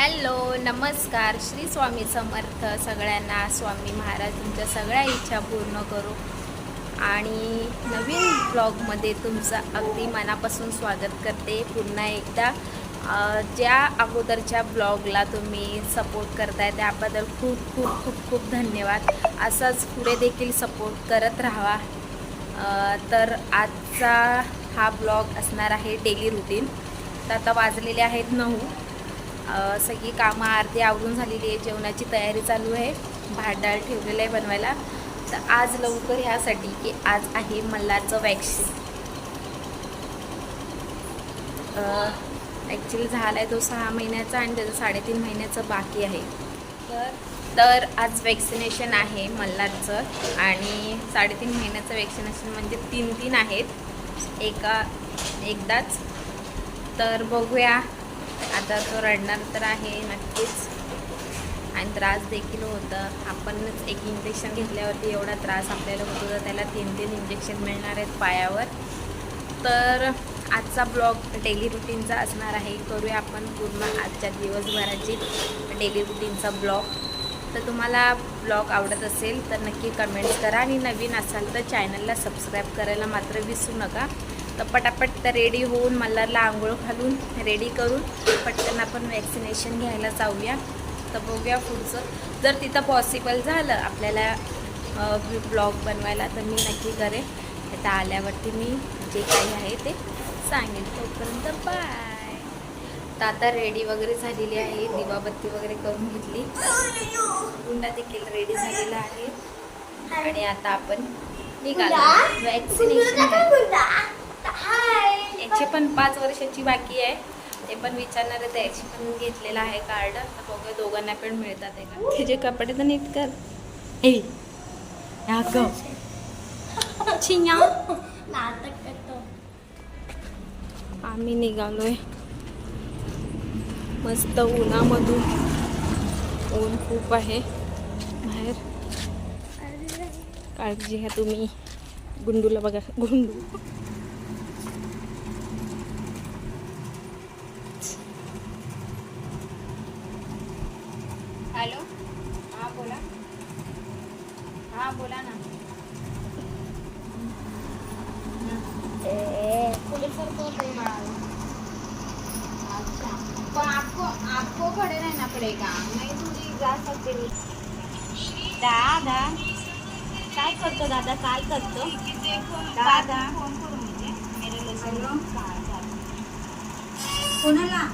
Hello नमस्कार. श्री स्वामी समर्थ सगळ्यांना. स्वामी महाराज तुमच्या सगळ्या इच्छा पूर्ण करू. आणि नवीन ब्लॉगमध्ये तुमचं अगदी मनापासून स्वागत करते. पुन्हा एकदा ज्या अगोदरच्या ब्लॉगला तुम्ही सपोर्ट करताय त्याबद्दल खूप खूप खूप खूप धन्यवाद. असाच पुढे देखील सपोर्ट करत राहावा. तर आजचा हा ब्लॉग असणार आहे डेली रुटीन. तर आता वाजलेले आहेत नऊ. सगळी कामं अर्धी आवरून झालेली आहे जेवणाची तयारी चालू आहे भात डाळ ठेवलेलं आहे बनवायला. तर आज लवकर ह्यासाठी की आज आहे मल्हारचं वॅक्सिन. ॲक्च्युली झाला आहे तो सहा महिन्याचा आणि त्याचं साडेतीन महिन्याचं बाकी आहे. तर तर आज वॅक्सिनेशन आहे मल्हारचं आणि साडेतीन महिन्याचं वॅक्सिनेशन म्हणजे तीन तीन आहेत. एका एकदाच. तर बघूया आता तो रडणार तर आहे नक्कीच. आणि त्रास देखील होतं. आपणच एक इंजेक्शन घेतल्यावरती एवढा त्रास आपल्याला होतो तर त्याला तीन तीन इंजेक्शन मिळणार आहेत पायावर. तर आजचा ब्लॉग डेली रुटीनचा असणार आहे. करूया आपण पूर्ण आजच्या दिवसभराची डेली रुटीनचा ब्लॉग तर तुम्हाला ब्लॉग आवडत असेल तर नक्की कमेंट्स करा आणि नवीन असाल तर चॅनलला सबस्क्राईब करायला मात्र विसरू नका. तर पटापट तर रेडी होऊन मल्हारला आंघोळ घालून रेडी करून पटकन आपण वॅक्सिनेशन घ्यायला जाऊया. तर बघूया पुढचं. जर तिथं पॉसिबल झालं आपल्याला ब्लॉग बनवायला तर मी नक्की करेन. आता आल्यावरती मी जे काही आहे ते सांगेन. तोपर्यंत बाय तर आता रेडी वगैरे झालेली आहे. दिवाबत्ती वगैरे करून घेतली. गुंडा देखील रेडी झालेला आहे. आणि आता आपण निघालो. वॅक्सिनेशन याची पण पाच वर्षाची बाकी आहे. ते पण विचारणार आहे त्याची पण घेतलेलं आहे कार्ड तर बघूया दोघांना पण मिळतात आहे का? त्याचे कपडे तर नीट कर. ए छिया आम्ही निघालोय. मस्त उन्हामधून. ऊन खूप आहे. बाहेर. काळजी घ्या तुम्ही. गुंडूला बघा. गुंडू. हॅलो? हां बोला. हां बोला ना. पुलिस को अच्छा. पण आपको आपको खड़े रहना पड़ेगा नहीं तुझी जा सकते दादा काय करतो दादा? काय करतो? दादा. कोणाला?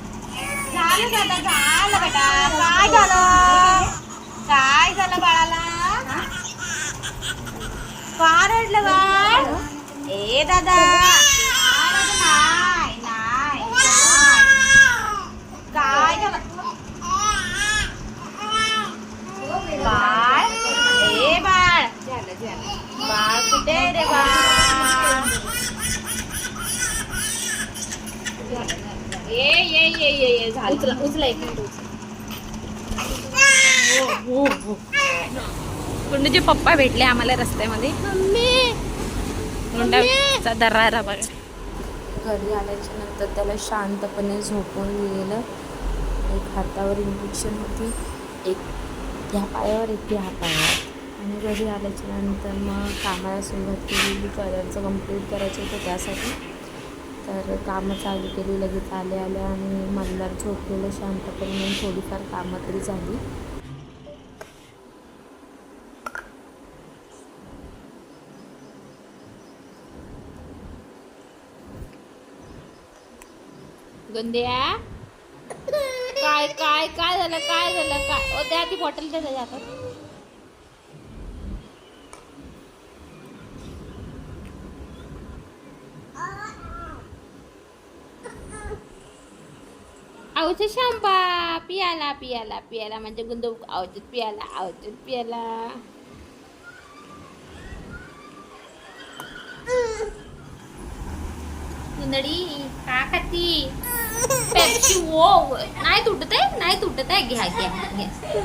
झालं दादा झालं बेटा. काय झालं? झालं बाळाला? का रडलं बाळ? ए दादा. नाही नाही काय बाळ? ए बाळ. बाळ कुठे रे बाळ? ये ये ये ये ये. झालं. उचला उचला एक मिनिट. गुंडूचे पप्पा भेटले आम्हाला रस्त्यामध्ये. गुंडाचा दरारा बघा. घरी आल्याच्यानंतर त्याला शांतपणे झोपून दिलेलं एक हातावर इंजेक्शन होती एक ह्या पायावर एक ह्या पायावर आणि घरी आल्याच्यानंतर मग कामाला सुरुवात केलेली कलरचं कंप्लीट करायचं होतं त्यासाठी. तर कामं चालू केली लगेच आले आले आणि मल्हार झोपलेलं शांतपणे थोडीफार कामं तरी झाली. गंद्या? काय काय काय झालं काय झालं काय? ओ त्या ती बॉटल दे जातात आवच शांबा पियाला पियाला पियाला म्हणजे गुंद आवचत पियाला आवचत पियाला. गुंदडी का खाती पेप्सी वो नाही तुटत आहे नाही तुटत आहे घ्या घ्या घ्या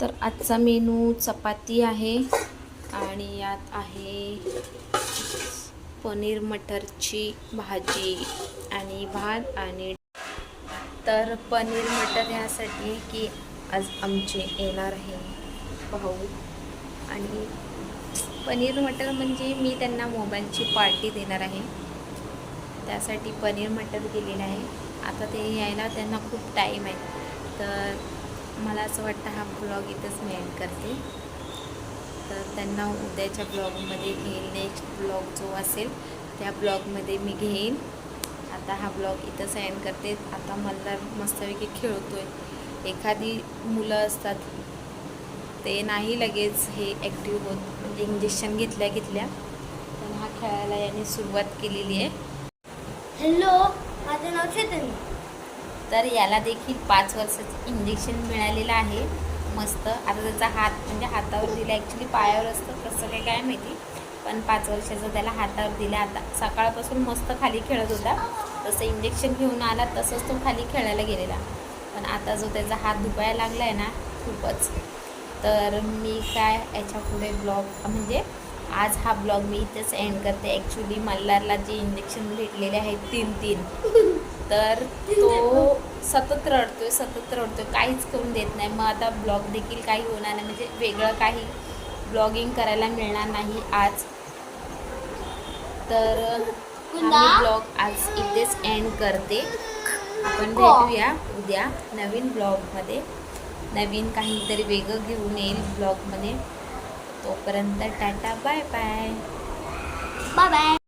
तर आजचा मेनू चपाती आहे आणि यात आहे पनीर मटरची भाजी आणि भात आणि तर पनीर मटर यासाठी की आज आमचे येणार आहे भाऊ आणि पनीर मटर म्हणजे मी त्यांना मोबाईलची पार्टी देणार आहे. त्यासाठी पनीर मटर केलेलं आहे. आता ते यायला त्यांना खूप टाईम आहे. तर मला असं वाटतं हा ब्लॉग इथंच मी एंड करते. तर त्यांना उद्याच्या ब्लॉगमध्ये घेईल नेक्स्ट ब्लॉग जो असेल त्या ब्लॉगमध्ये मी घेईन. आता हा ब्लॉग इथंच एंड करते. आता मल्हार मस्तपैकी खेळतो आहे एखादी मुलं असतात ते नाही लगेच हे ॲक्टिव्ह होत. इंजेक्शन घेतल्या घेतल्या. पण हा खेळायला याने सुरुवात केलेली आहे. हॅलो माझं नाव चेतन. तर याला देखील पाच वर्षाचं इंजेक्शन मिळालेलं आहे. मस्त. आता त्याचा हात म्हणजे हातावर दिला ॲक्च्युली पायावर असतं कसं काय काय माहिती. पण पाच वर्षाचं त्याला हातावर दिलं. आता सकाळपासून मस्त खाली खेळत होता. तसं इंजेक्शन घेऊन आला तसंच तो खाली खेळायला गेलेला. पण आता जो त्याचा हात दुखायला लागला आहे ना खूपच. तर मी काय याच्यापुढे ब्लॉग म्हणजे आज हा ब्लॉग मी इथेच एंड करते. ॲक्च्युली मल्हारला जे इंजेक्शन भेटलेले आहेत तीन तीन तर तो सतत रडतोय सतत रडतोय. काहीच करून देत नाही. मग आता ब्लॉग देखील काही होणार नाही. म्हणजे वेगळं काही ब्लॉगिंग करायला मिळणार नाही आज. तर कुंदा? ब्लॉग आज इथेच एंड करते. आपण भेटूया उद्या नवीन ब्लॉगमध्ये नवीन काहीतरी वेगळं घेऊन येईल ब्लॉगमध्ये. तोपर्यंत tata bye bye. Bye bye.